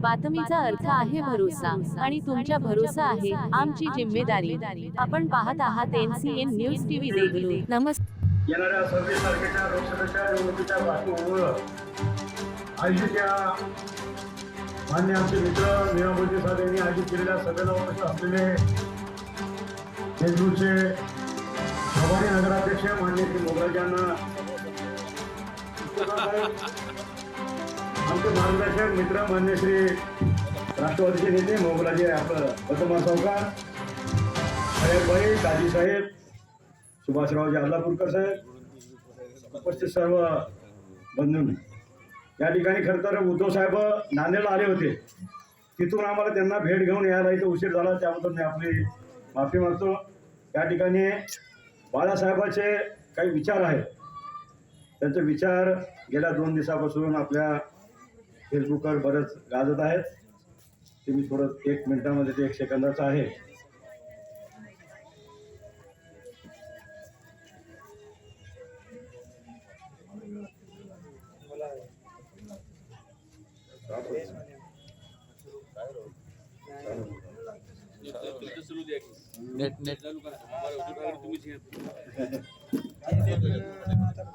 बातमीचा अर्थ आहे भरोसा आणि तुमच्या भरोसा आहे आमची जिम्मेदारी. आपण पाहत आहात एनसीएन न्यूज टीव्ही देगलूर. नमस्कार येणाऱ्या सव्वीस तारखेच्या लोकसभेच्या निवडणुकीच्या पार्श्वभूमीवर आयोजित या मान्य आमचे मित्र मोदी साहेब यांनी आयोजित केलेल्या सभेला उपस्थित असलेले देशदूतचे प्रभारी नगराध्यक्ष मान्य श्री मोगराजांना आमचे मार्गदर्शक मित्र मान्य श्री राष्ट्रवादीचे नेते मोगलाजी आपलं वर्तमान सावकार साहेब भाई काजी साहेब सुभाषरावजी आदलापूरकर साहेब उपस्थित सर्व बंधूंनी. या ठिकाणी खरं तर उद्धव साहेब नांदेडला आले होते. तिथून आम्हाला त्यांना भेट घेऊन यायला इथं उशीर झाला त्याबद्दल मी आपली माफी मागतो. या ठिकाणी बाळासाहेबाचे काही विचार आहेत. त्यांचे विचार गेल्या दोन दिवसापासून आपल्या फेसबुकवर बरेच गाजत आहेत. ते मी थोडं एक मिनिटामध्ये ते एक सेकंदाचं आहे. Net net.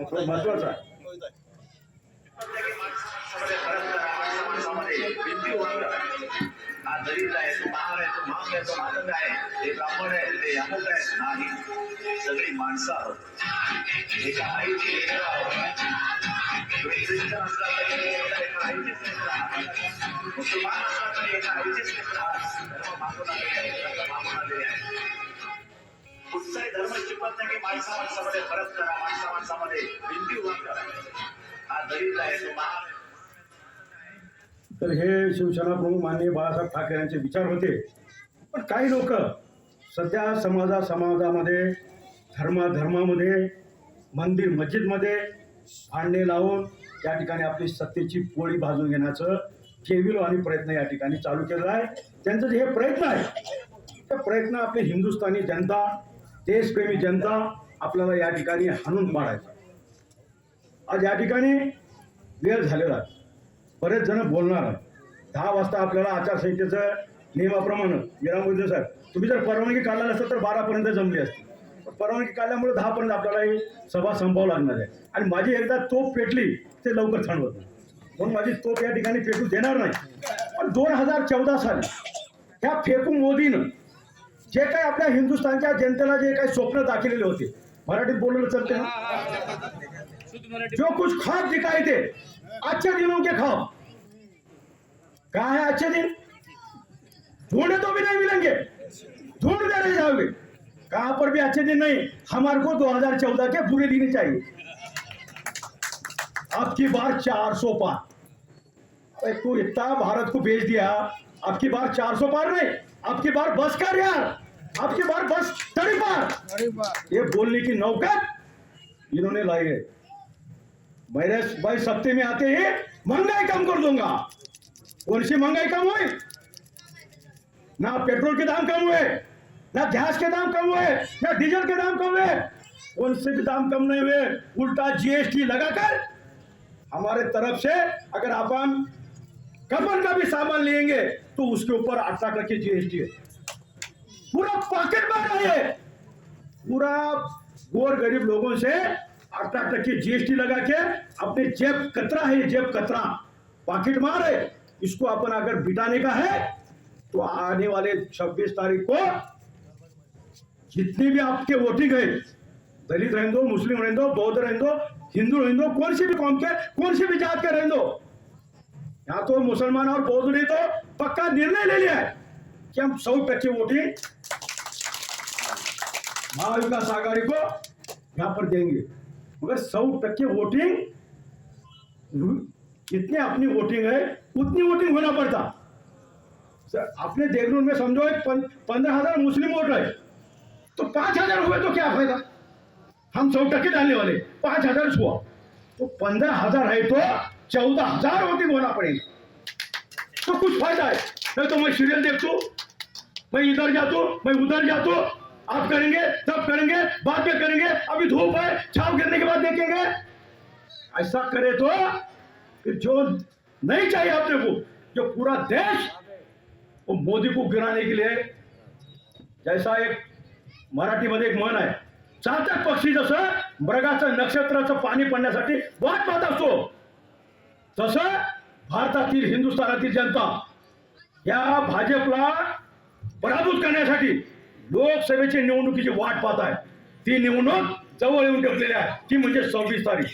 थोडं महत्वाचं आहे. हा दलित आहे तो महार आहे तो मांग आहे तो मातंग आहे ते ब्राह्मण आहे ते अमुक आहे नाही सगळी माणसं आहोत एका आईची लेकर आहोत तुम्ही ख्रिश्चन असला तरी एका आईचीच आहात. मुसलमान असला तरी एका आईचीच आहात. धर्म मागून आलेले आहे, मागून आलेले आहे. कुठचाही धर्म शिकवत नाही की माणसा माणसामध्ये फरक करा माणसा माणसामध्ये भिंती उभा करा हा दलित आहे तो महार तर हे शिवसेना प्रमुख माननीय बाळासाहेब ठाकरे यांचे विचार होते. पण काही लोक सध्या समाजा समाजामध्ये धर्माधर्मामध्ये मंदिर मस्जिदमध्ये भांडणे लावून या ठिकाणी आपली सत्तेची पोळी भाजून घेण्याचं केविलो आणि प्रयत्न या ठिकाणी चालू केलेला आहे. त्यांचं जे हे प्रयत्न आहे ते प्रयत्न आपली हिंदुस्थानी जनता देशप्रेमी जनता आपल्याला या ठिकाणी हाणून मारायचं. आज या ठिकाणी वेळ झालेला आहे. बरेच जण बोलणार दहा वाजता आपल्याला आचारसंहितेचं नियमाप्रमाणे विराम मोदी तुम्ही जर परवानगी काढला नसतं तर बारापर्यंत जमली असते. परवानगी काढल्यामुळे दहापर्यंत आपल्याला ही सभा संपवावं लागणार आहे. आणि माझी एकदा तोफ पेटली ते लवकर थांबवत नाही. म्हणून माझी तोफ या ठिकाणी पेटू देणार नाही. पण दोन हजार चौदा साली ह्या फेकू मोदीनं जे काही आपल्या हिंदुस्थानच्या जनतेला जे काही स्वप्न दाखवलेले होते मराठीत बोललेलं चलते ना? जो कुछ ख्वाब दिखाई दे अच्छे दिनों के ख्वाब कहा है अच्छे दिन? ढूंढे तो भी नहीं मिलेंगे। ढूंढते रह जाओगे। कहाँ पर भी अच्छे दिन नहीं हमारे को 2014 के बुरे दिन चाहिए। अब की बार 400 पार। अरे तू इतना भारत को भेज दिया अब की बार 400 पार नहीं अब की बार बस कर यार अब की बार बस तड़ी पार ये बोलने की नौकत इन्होंने लाई है। मेरे भाई सत्ते में आते ही, महँगाई कम कर दूँगा। कौन सी महँगाई कम हुई। ना पेट्रोल के दाम कम हुए, ना गैस के दाम कम हुए, ना डीजल के दाम कम हुए। कौन से भी दाम कम नहीं हुए। उल्टा जीएसटी लगाकर हमारे तरफ़ से अगर अपन कपन का भी सामान लेंगे तो उसके ऊपर अट्ठारह टके जीएसटी है। पूरा पॉकेट मार है। पूरा गोर गरीब लोगों से अट्ठारह टके जीएसटी लगा के अपने जेब कतरा है, ये जेब कतरा। पॉकेट मार है इसको अपन अगर बिटाने का है तो आने वाले 26 तारीख को जितनी भी आपके वोटिंग है, दलित रहने दो, मुस्लिम रहने दो, बौद्ध रहने दो, हिंदू रहने दो, कौन से भी कौम के, कौन सी भी जात के रहने दो यहाँ तो मुसलमान और बौद्ध ने तो पक्का निर्णय ले लिया है कि हम सौ टक्के वोटिंग महाविकास आघाड़ी को यहाँ पर देंगे। मगर सौ टक्के वोटिंग जितनी अपनी वोटिंग है उतनी वोटिंग होना पड़ता। सर अपने देगलूर में समझो एक पंद्रह हजार मुस्लिम वोट है तो पांच हजार हुए तो क्या फायदा? हम सौ टक्के डालने वाले पांच हजार हुआ। तो पंद्रह हजार है तो चौदह हजार वोटिंग होना पड़ेगा। तो कुछ फायदा है। नहीं तो मैं सीरियल देखता मैं इधर जातो मैं उधर जातो आप करेंगे तब करेंगे बाद में करेंगे अभी धूप है छाव गिरने के बाद देखेंगे। ऐसा करे तो फिर जो नहीं चाहिए अपने को जो पूरा देश वो मोदी को गिराने के लिए जैसा एक मराठीमध्ये एक मन आहे चातक पक्षी जसं मृगाचं नक्षत्राचं पाणी पडण्यासाठी वाट पाहत असतो तसं भारतातील हिंदुस्थानातील जनता या भाजपला पराभूत करण्यासाठी लोकसभेची निवडणुकीची वाट पाहत आहे. ती निवडणूक जवळ येऊन ठेवलेली आहे. ती म्हणजे सव्वीस तारीख.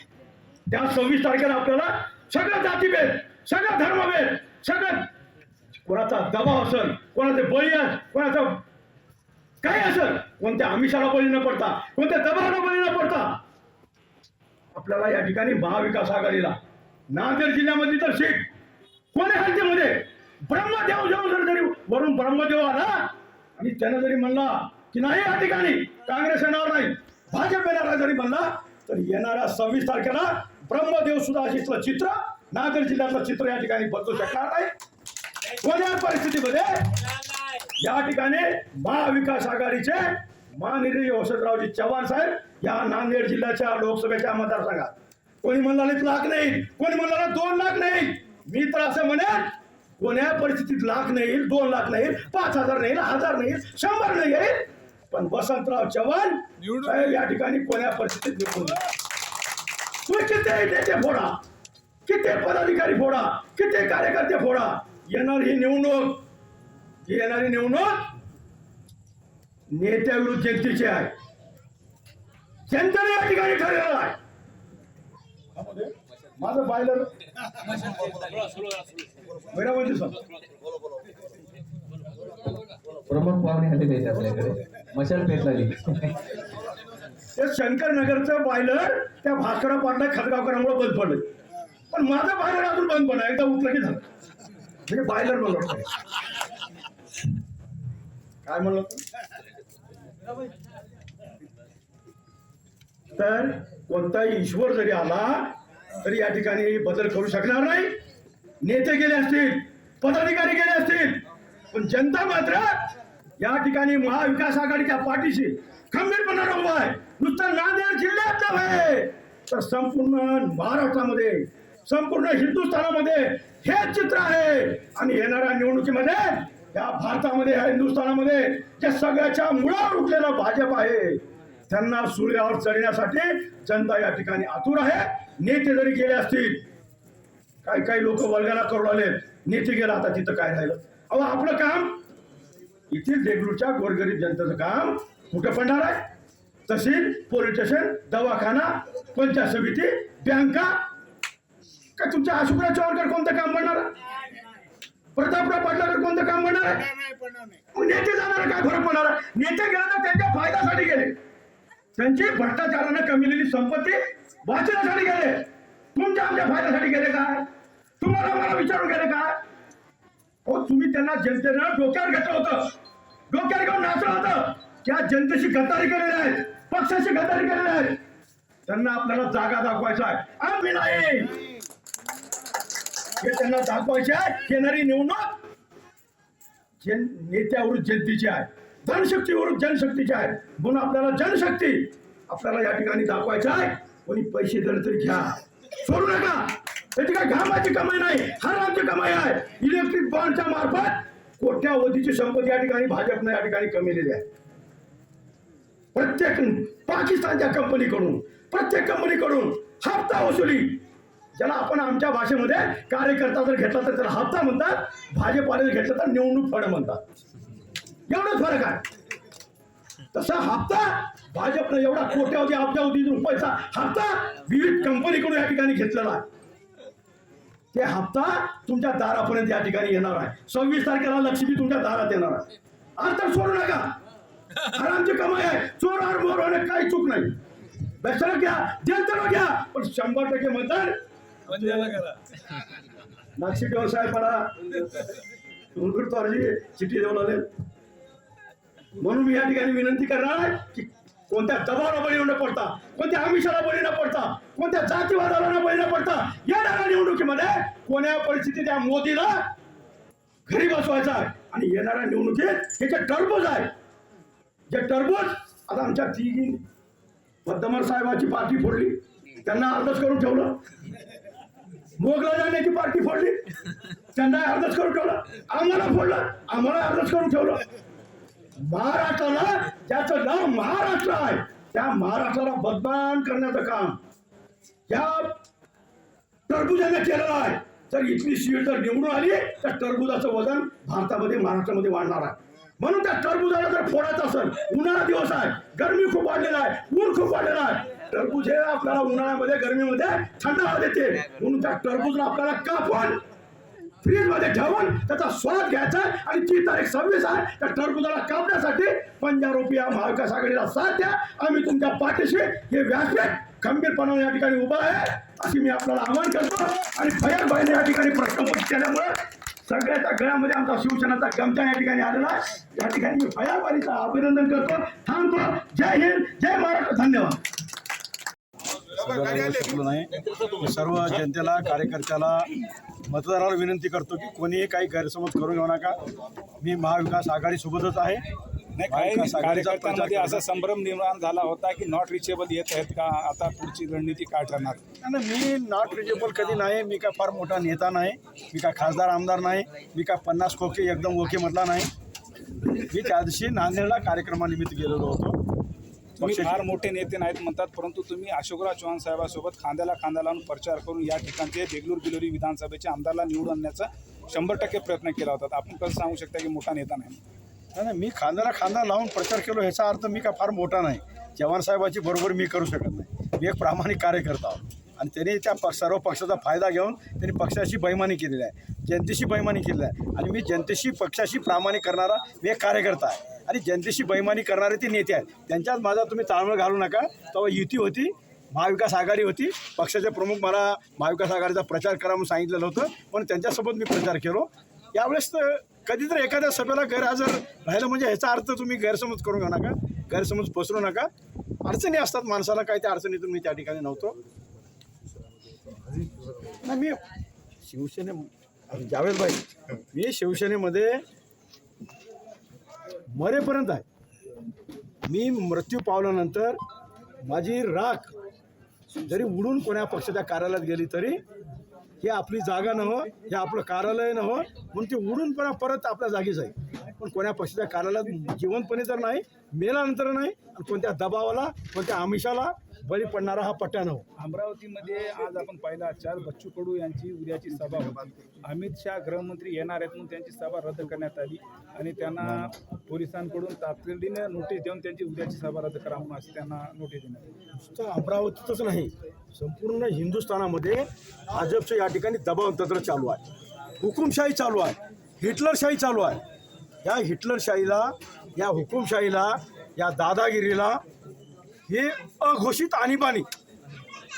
त्या सव्वीस तारखेला आपल्याला सगळं जातीभेद सगळं धर्मभेद सगळं कोणाचा दबाव असेल कोणाचे बळी आहे कोणाचा काय असेल कोणत्या आमिषाला बळी न पडता कोणत्या दबावाला बळी न पडता आपल्याला या ठिकाणी महाविकास आघाडीला नांदेड जिल्ह्यामध्ये तर सीट कोण्या हलतीमध्ये? ब्रह्मदेव जेव्हा जर जरी वरून ब्रह्मदेव आला आणि त्यानं जरी म्हणला की नाही या ठिकाणी काँग्रेस येणार नाही भाजप येणार जरी म्हणला तर येणाऱ्या सव्वीस तारखेला ब्रह्मदेव सुद्धा असं चित्र नांदेड जिल्ह्यातलं चित्र या ठिकाणी बदलू शकणार नाही. कोण्या परिस्थितीमध्ये या ठिकाणी महाविकास आघाडीचे माननीय वसंतरावजी चव्हाण साहेब या नांदेड जिल्ह्याच्या लोकसभेच्या मतदारसंघात. कोणी म्हणाले लाख नाही. कोणी म्हणाला दोन लाख नाही. मी तर असं म्हणेन कोण्या परिस्थितीत लाख नाही येईल दोन लाख नाही येईल पाच हजार नाही येईल हजार नाही येईल शंभर नाही येईल पण वसंतराव चव्हाण साहेब या ठिकाणी कोण्या परिस्थितीत निवडून. तुम्ही किती नेते फोडा. किती पदाधिकारी फोडा? किती कार्यकर्ते फोडा? येणार ही निवडणूक. ही येणारी निवडणूक नेत्याविरुद्ध जनतेची आहे. जनतेने या ठिकाणी ठरलेलं आहे. माझं सर. प्रमुख पाहुणे आलेले आहेत आपल्याकडे. मशाल पेट लागली ते शंकरनगरचं बायलर त्या भास्करराव पाटला खतगावकरांमुळे बंद पडलं पण माझं बायलर अजून बंद पडलं एकदा उठलं की झालं. म्हणजे बायलर म्हणलं काय म्हणलं? तर कोणताही ईश्वर जरी आला तरी या ठिकाणी बदल करू शकणार नाही. नेते गेले असतील पदाधिकारी गेले असतील पण जनता मात्र या ठिकाणी महाविकास आघाडीच्या पाठीशी खंबीरपणाने उभा आहे. नुसतं नांदेड जिल्ह्यात नव्हे तर संपूर्ण महाराष्ट्रामध्ये संपूर्ण हिंदुस्थानामध्ये हे चित्र आहे. आणि येणाऱ्या निवडणुकीमध्ये या भारतामध्ये या हिंदुस्थानामध्ये जे सगळ्याच्या मुळावर उठलेलं भाजप आहे त्यांना सूर्यावर चढण्यासाठी जनता या ठिकाणी आतुर आहे. नेते जरी गेले असतील काही काही लोक वर्गाला करू आले नेते गेला आता तिथं काय राहिलं? अहो आपलं काम येथील देगलूरच्या गोरगरीब जनतेचं काम कुठं पडणार आहे? तहसील पोलीस स्टेशन दवाखाना पंचायत समिती बँका. का तुमच्या अशोकराव चव्हाणकर कोणतं काम पडणार आहे? प्रतापराव पाटलाकर कोणतं काम मग नेते जाणार काय फरक पडणार? नेते गेले तर त्यांच्या फायद्यासाठी गेले. त्यांची भ्रष्टाचारानं कमिलेली संपत्ती वाचण्यासाठी गेले. तुमच्या आमच्या फायद्यासाठी गेले काय तुम्हाला मला विचारून गेले काय हो तुम्ही त्यांना जनतेनं डोक्यावर घेतलं होतं. डोक्यावर घेऊन नाचलं होतं. त्या जनतेशी गद्दारी केलेल्या आहेत पक्षाशी गद्दारी केलेल्या आहेत त्यांना आपल्याला जागा दाखवायचा आहे. आम्ही नाही. हे त्यांना दाखवायचे आहे. येणारी निवडणूक जन नेत्यावरून जनतेची आहे. धनशक्तीवरून जनशक्तीची आहे. म्हणून आपल्याला जनशक्ती आपल्याला या ठिकाणी दाखवायचं आहे. कोणी पैसे दिले तरी घ्या. सोडू नका. त्याची काय घामाची कमाई नाही हरामची कमाई आहे. इलेक्ट्रिक बॉन्डच्या मार्फत कोट्यावधीची संपत्ती या ठिकाणी भाजपनं या ठिकाणी कमिलेली आहे. प्रत्येक पाकिस्तानच्या कंपनीकडून प्रत्येक कंपनीकडून हप्ता वसुली. ज्याला आपण आमच्या भाषेमध्ये कार्यकर्ता जर घेतला तर त्याला हप्ता म्हणतात भाजपाने जर घेतलं तर निवडणूक फड म्हणतात. एवढंच फरक आहे. तसा हप्ता भाजपनं एवढा कोट्यावधी अब्जावधी रुपयाचा हप्ता विविध कंपनीकडून या ठिकाणी घेतलेला आहे. ते हप्ता तुमच्या दारापर्यंत या ठिकाणी येणार आहे. सव्वीस तारखेला लक्ष्मी तुमच्या दारात येणार आहे. आता सोडू नका. हरामची कमाई आहे. चोर आर मोर होणे काही चूक नाही. बेसर घ्या. जनतेला घ्या. पण शंभर टक्के मतदान. नाशिक व्यवसाय पडा. तुमकडतो अर्जी देऊन आले. म्हणून मी या ठिकाणी विनंती करणार आहे की कोणत्या दबावाला बळी न पडता कोणत्या आमिषाला बळी न पडता कोणत्या जातीवादाला न बळी न पडता येणाऱ्या निवडणुकीमध्ये कोण्या परिस्थितीत या मोदीला घरी बसवायचा आहे आणि येणाऱ्या निवडणुकीत हे जे टरबूज आहे जे टरबूज आता आमच्या तिघी बद्दमर साहेबाची पार्टी फोडली त्यांना अर्धच करून ठेवलं. मोगला जाण्याची पार्टी फोडली त्यांना अर्धच करून ठेवलं. आम्हाला फोडलं आम्हाला अर्धच करून ठेवलं. महाराष्ट्राला ज्याचं नाव महाराष्ट्र आहे त्या महाराष्ट्राला बदनाम करण्याचं काम. या टरबुजाने केलेलं आहे. जर इथली सीट जर निवडून आली तर टरबुजाचं वजन भारतामध्ये महाराष्ट्रामध्ये वाढणार आहे. म्हणून त्या टरबुजाला जर फोडायचं असेल उन्हाळा दिवस आहे गर्मी खूप वाढलेला आहे ऊन खूप वाढलेला आहे. टरबूज हे आपल्याला उन्हाळ्यामध्ये गर्मीमध्ये थंड देते. म्हणून त्या टरबूजला आपल्याला कापून फ्रीजमध्ये ठेवून त्याचा स्वाद घ्यायचा आणि ती तारीख सव्वीस आहे त्या टरबुजाला कापण्यासाठी पंजाब रुपया महाविकास आघाडीला साथ द्या. आम्ही तुमच्या पाठीशी हे व्यासपीठ खंबीरपणाने या ठिकाणी उभा आहे अशी मी आपल्याला आवाहन करतो. आणि भयान या ठिकाणी प्रश्न केल्यामुळे सगळ्याच्या गळ्यामध्ये आमचा शिवसेनाचा गमचा या ठिकाणी आलेला आहे. या ठिकाणी मी भयाबाईचं अभिनंदन करतो थांबतो. जय हिंद जय महाराष्ट्र धन्यवाद. शकलो नाही. मी सर्व जनतेला कार्यकर्त्याला मतदाराला विनंती करतो की कोणीही काही गैरसमज करून घेऊ नका. मी महाविकास आघाडीसोबतच आहे. नाही काही कार्यकर्त्यांमध्ये असा संभ्रम निर्माण झाला होता की नॉट रिचेबल येत आहेत का? आता पुढची रणनीती काय ठरणार? मी नॉट रिजेबल कधी नाही. मी काय फार मोठा नेता नाही. मी काय खासदार आमदार नाही. मी काय पन्नास खोके एकदम ओके म्हटला नाही. मी त्या दिवशी नांदेडला कार्यक्रमानिमित्त गेलेलो होतो. तुम्ही फार मोठे नेते नाहीत म्हणतात परंतु तुम्ही अशोकराव चव्हाण साहेबांसोबत खांद्याला खांदा लावून प्रचार करून या ठिकाणचे देगलूर बिलोरी विधानसभेच्या आमदारला निवडून आणण्याचा शंभर टक्के प्रयत्न केला होता. आपण कसं सांगू शकता की मोठा नेता नाही. नाही नाही, मी खांद्याला खांदा लावून प्रचार केलो ह्याचा अर्थ मी काय फार मोठा नाही. चव्हाण साहेबाची बरोबर मी करू शकत नाही. मी एक प्रामाणिक कार्यकर्ता आहोत. आणि त्यांनी त्या प सर्व पक्षाचा फायदा घेऊन त्यांनी पक्षाशी बैमानी केलेली आहे. जनतेशी बैमानी केलेली आहे. आणि मी जनतेशी पक्षाशी प्रामाणिक करणारा मी एक कार्यकर्ता आहे. आणि जनतेशी बैमानी करणारे ते नेते आहेत. त्यांच्यात माझा तुम्ही ताळमेळ घालू नका. तेव्हा युती होती महाविकास आघाडी होती. पक्षाचे प्रमुख मला महाविकास आघाडीचा प्रचार करा म्हणून सांगितलेलं होतं पण त्यांच्यासोबत मी प्रचार केलो. यावेळेस तर कधी तर एखाद्या सभेला गैरहजर राहिलं म्हणजे ह्याचा अर्थ तुम्ही गैरसमज करू नका गैरसमज पसरू नका. अडचणी असतात माणसाला काय त्या अडचणीतून मी त्या ठिकाणी नव्हतो. नाही मी शिवसेने अरे जावेद भाई मी शिवसेनेमध्ये मरेपर्यंत आहे. मी मृत्यू पावल्यानंतर माझी राख जरी उडून कोण्या पक्षाच्या कार्यालयात गेली तरी हे आपली जागा नव्हं हे आपलं कार्यालय नव्हं म्हणून ते उडून पण परत आपल्या जागी जाईल पण कोण्या पक्षाच्या कार्यालयात जिवंतपणे तर नाही मेल्यानंतर नाही कोणत्या दबावाला कोणत्या आमिषाला बळी पडणारा हा पट्ट्या नव्हता अमरावतीमध्ये आज आपण पाहिला चार बच्चू कडू यांची उद्याची सभा होती. अमित शहा गृहमंत्री येणार आहेत म्हणून त्यांची सभा रद्द करण्यात आली आणि त्यांना पोलिसांकडून तातडीने नोटीस देऊन त्यांची उद्याची सभा रद्द करा म्हणून अशी त्यांना नोटीस देण्यात आली. नुसतं अमरावतीतच नाही संपूर्ण हिंदुस्थानामध्ये भाजपचं या ठिकाणी दबाव तंत्र चालू आहे. हुकुमशाही चालू आहे. हिटलरशाही चालू आहे. या हिटलरशाहीला या हुकुमशाहीला या दादागिरीला हे अघोषित आणीबाणी.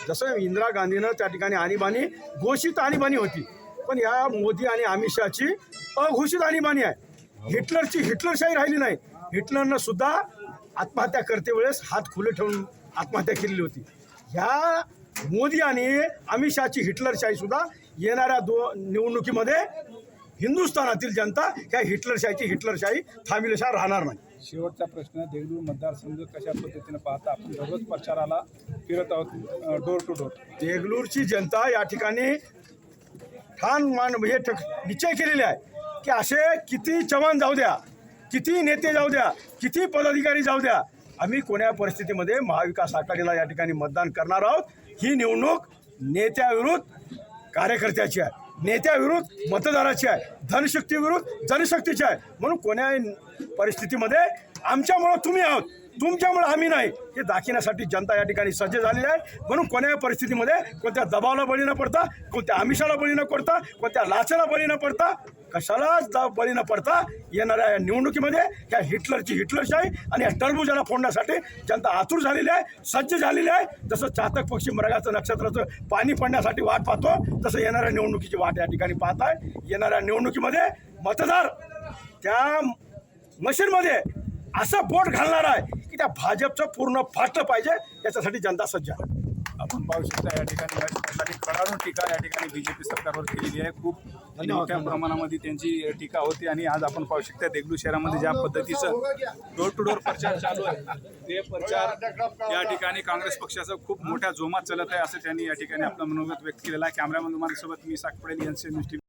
जसं इंदिरा गांधीनं त्या ठिकाणी आणीबाणी घोषित आणीबाणी होती. पण या मोदी आणि अमित शहाची अघोषित आणीबाणी आहे. हिटलरची हिटलरशाही राहिली नाही. हिटलरनं सुद्धा आत्महत्या करते वेळेस हात खुले ठेवून आत्महत्या केलेली होती. ह्या मोदी आणि अमित शहाची हिटलरशाही सुद्धा येणाऱ्या दो निवडणुकीमध्ये हिंदुस्थानातील जनता ह्या हिटलरशाहीची हिटलरशाही थांबल्याशिवाय राहणार नाही. शेवटचा प्रश्न देगलूर मतदारसंघ कशा पद्धतीने पाहता? आपण दररोज प्रचाराला फिरत आहोत डोर टू डोर देगलूरची जनता या ठिकाणी ठाण मान हे ठक निश्चय केलेले आहे की असे किती जवान जाऊ द्या किती नेते जाऊ द्या किती पदाधिकारी जाऊ द्या आम्ही कोण्या परिस्थितीमध्ये महाविकास आघाडीला या ठिकाणी मतदान करणार आहोत? ही निवडणूक नेत्याविरुद्ध कार्यकर्त्याची आहे. नेत्याविरुद्ध मतदाराची आहे धनशक्तीविरुद्ध जनशक्तीची आहे. म्हणून कोण्याही परिस्थितीमध्ये आमच्यामुळं तुम्ही आहोत. तुमच्यामुळं आम्ही नाही. हे दाखवण्यासाठी जनता या ठिकाणी सज्ज झालेली आहे. म्हणून कोण्याही परिस्थितीमध्ये कोणत्या दबावाला बळी न पडता कोणत्या आमिषाला बळी न पडता कोणत्या लाचाला बळी न पडता कशालाच दा बळी न पडता येणाऱ्या या निवडणुकीमध्ये ह्या हिटलरची हिटलरशाही आणि या टरबुजाला फोडण्यासाठी जनता आतुर झालेली आहे सज्ज झालेली आहे. जसं चातक पक्षी मृगाचं नक्षत्राचं पाणी पडण्यासाठी वाट पाहतो तसं येणाऱ्या निवडणुकीची वाट या ठिकाणी पाहत आहे येणाऱ्या निवडणुकीमध्ये मतदार त्या मशीनमध्ये असं बोट घालणार आहे की त्या भाजपचं पूर्ण फाटलं पाहिजे याच्यासाठी जनता सज्ज आहे. आपण पाहू शकता या ठिकाणी पाटलांनी कडाडून टीका या ठिकाणी बीजेपी सरकारवर केलेली आहे. खूप मोठ्या प्रमाणामध्ये त्यांची टीका होती आणि आज आपण पाहू शकता देगलूर शहरामध्ये ज्या पद्धतीचं डोर टू डोर प्रचार चालू आहे ते प्रचार या ठिकाणी काँग्रेस पक्षाचा खूप मोठ्या जोमात चालत आहे असं त्यांनी या ठिकाणी आपलं मनोगत व्यक्त केलेलं आहे. कॅमेरामन सोबत मी साक पडेल यांचे न्यूज टीव्ही